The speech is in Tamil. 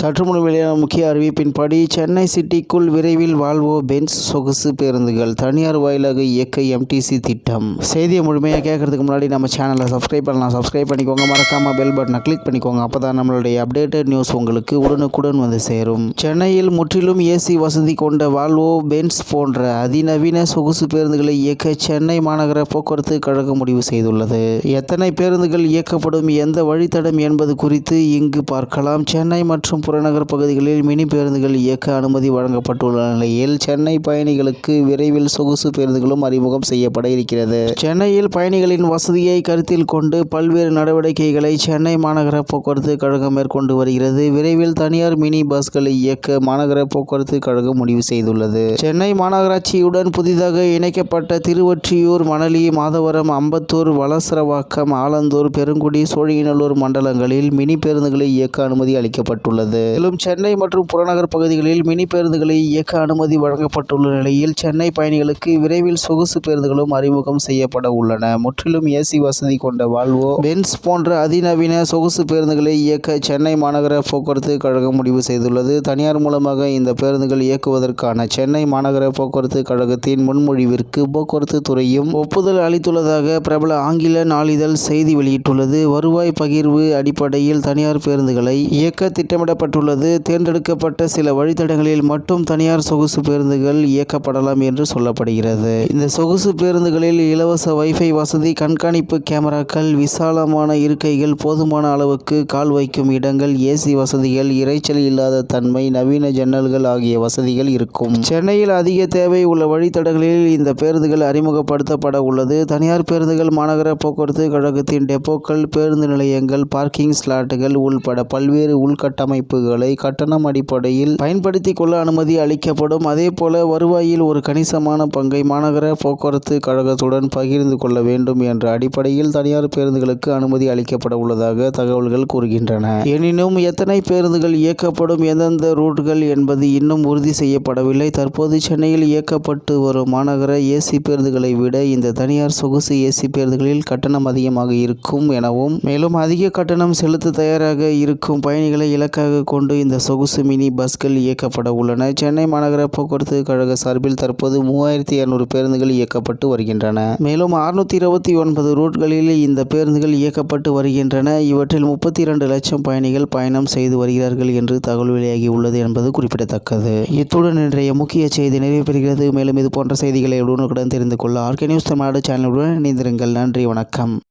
சற்றுமுன் வெளியான முக்கிய அறிவிப்பின்படி சென்னை சிட்டிக்குள் விரைவில் வால்வோ பென்ஸ் சொகுசு பேருந்துகள். தனியார் வாயிலாக இயக்க எம்டிசி திட்டம். செய்தியை முழுமையாக கேட்கறதுக்கு முன்னாடி நம்ம சேனலை சப்ஸ்கிரைப் பண்ணலாம். சப்ஸ்கிரைப் பண்ணிக்கோங்க. மறக்காம பெல் பட்டனை கிளிக் பண்ணிக்கோங்க. அப்போ தான் நம்மளுடைய அப்டேட்டட் நியூஸ் உங்களுக்கு உடனுக்குடன் வந்து சேரும். சென்னையில் முற்றிலும் ஏசி வசதி கொண்ட வால்வோ பென்ஸ் போன்ற அதிநவீன சொகுசு பேருந்துகளை இயக்க சென்னை மாநகர போக்குவரத்து கழகம் முடிவு செய்துள்ளது. எத்தனை பேருந்துகள் இயக்கப்படும் எந்த வழித்தடம் என்பது குறித்து இங்கு பார்க்கலாம். சென்னை மற்றும் புறநகர் பகுதிகளில் மினி பேருந்துகள் இயக்க அனுமதி வழங்கப்பட்டுள்ள நிலையில் சென்னை பயணிகளுக்கு விரைவில் சொகுசு பேருந்துகளும் அறிமுகம் செய்யப்பட இருக்கிறது. சென்னையில் பயணிகளின் வசதியை கருத்தில் கொண்டு பல்வேறு நடவடிக்கைகளை சென்னை மாநகர போக்குவரத்து கழகம் மேற்கொண்டு வருகிறது. விரைவில் தனியார் மினி பஸ்களை இயக்க மாநகர போக்குவரத்து கழகம் முடிவு செய்துள்ளது. சென்னை மாநகராட்சியுடன் புதிதாக இணைக்கப்பட்ட திருவொற்றியூர் மணலி மாதவரம் அம்பத்தூர் வலசரவாக்கம் ஆலந்தூர் பெருங்குடி சோழியநல்லூர் மண்டலங்களில் மினி பேருந்துகளை இயக்க அனுமதி அளிக்கப்பட்டுள்ளது. மேலும் சென்னை மற்றும் புறநகர் பகுதிகளில் மினி பேருந்துகளை இயக்க அனுமதி வழங்கப்பட்டுள்ள நிலையில் சென்னை பயணிகளுக்கு விரைவில் சொகுசு பேருந்துகளும் அறிமுகம் செய்யப்பட உள்ளன. முற்றிலும் ஏசி வசதி கொண்ட வால்வோ பென்ஸ் போன்ற அதிநவீன சொகுசு பேருந்துகளை இயக்க சென்னை மாநகர போக்குவரத்து கழகம் முடிவு செய்துள்ளது. தனியார் மூலமாக இந்த பேருந்துகள் இயக்குவதற்கான சென்னை மாநகர போக்குவரத்து கழகத்தின் முன்மொழிவிற்கு போக்குவரத்து துறையும் ஒப்புதல் அளித்துள்ளதாக பிரபல ஆங்கில நாளிதழ் செய்தி வெளியிட்டுள்ளது. வருவாய் பகிர்வு அடிப்படையில் தனியார் பேருந்துகளை இயக்க திட்டமிடப்பட்ட திட்டமிடப்பட்டுள்ளது தேர்ந்தெடுக்கப்பட்ட சில வழித்தடங்களில் மட்டும் தனியார் சொகுசு பேருந்துகள் இயக்கப்படலாம் என்று சொல்லப்படுகிறது. இந்த சொகுசு பேருந்துகளில் இலவச வைஃபை வசதி கண்காணிப்பு கேமராக்கள் விசாலமான இருக்கைகள் போதுமான அளவுக்கு கால் வைக்கும் இடங்கள் ஏசி வசதிகள் இரைச்சல் இல்லாத தன்மை நவீன ஜன்னல்கள் ஆகிய வசதிகள் இருக்கும். சென்னையில் அதிக தேவை உள்ள வழித்தடங்களில் இந்த பேருந்துகள் அறிமுகப்படுத்தப்பட உள்ளது. தனியார் பேருந்துகள் மாநகர போக்குவரத்து கழகத்தின் டெப்போக்கள் பேருந்து நிலையங்கள் பார்க்கிங் ஸ்லாட்டுகள் உள்பட பல்வேறு உள்கட்டமைப்பு உள்கட்டமைப்புகளை கட்டணம் அடிப்படையில் பயன்படுத்திக் கொள்ள அனுமதி அளிக்கப்படும். அதேபோல வருவாயில் ஒரு கணிசமான பங்கை மாநகர போக்குவரத்து கழகத்துடன் பகிர்ந்து கொள்ள வேண்டும் என்ற அடிப்படையில் தனியார் பேருந்துகளுக்கு அனுமதி அளிக்கப்பட உள்ளதாக தகவல்கள் கூறுகின்றன. எனினும் எத்தனை பேருந்துகள் இயக்கப்படும் எந்தெந்த ரூட்கள் என்பது இன்னும் உறுதி செய்யப்படவில்லை. தற்போது சென்னையில் இயக்கப்பட்டு வரும் மாநகர ஏசி பேருந்துகளை விட இந்த தனியார் சொகுசு ஏசி பேருந்துகளில் கட்டணம் அதிகமாக இருக்கும் எனவும் மேலும் அதிக கட்டணம் செலுத்த தயாராக இருக்கும் பயணிகளை இலக்காக கொண்டு இந்த சொகுசு மினி பஸ்கள் இயக்கப்பட உள்ளன. சென்னை மாநகர போக்குவரத்து கழக சார்பில் தற்போது மூவாயிரத்தி இருநூறு பேருந்துகள் இயக்கப்பட்டு வருகின்றன. மேலும் அறுநூத்தி இருபத்தி ஒன்பது ரூட்களில் இந்த பேருந்துகள் இயக்கப்பட்டு வருகின்றன. இவற்றில் முப்பத்தி இரண்டு லட்சம் பயணிகள் பயணம் செய்து வருகிறார்கள் என்று தகவல் வெளியாகி உள்ளது என்பது குறிப்பிடத்தக்கது. இத்துடன் இன்றைய முக்கிய செய்தி நிறைவு பெறுகிறது. மேலும் இது போன்ற செய்திகளை உடனுக்குடன் தெரிந்து கொள்ள ஆர்கே நியூஸ் தமிழ்நாடு சேனலுடன் இணைந்திருங்கள். நன்றி வணக்கம்.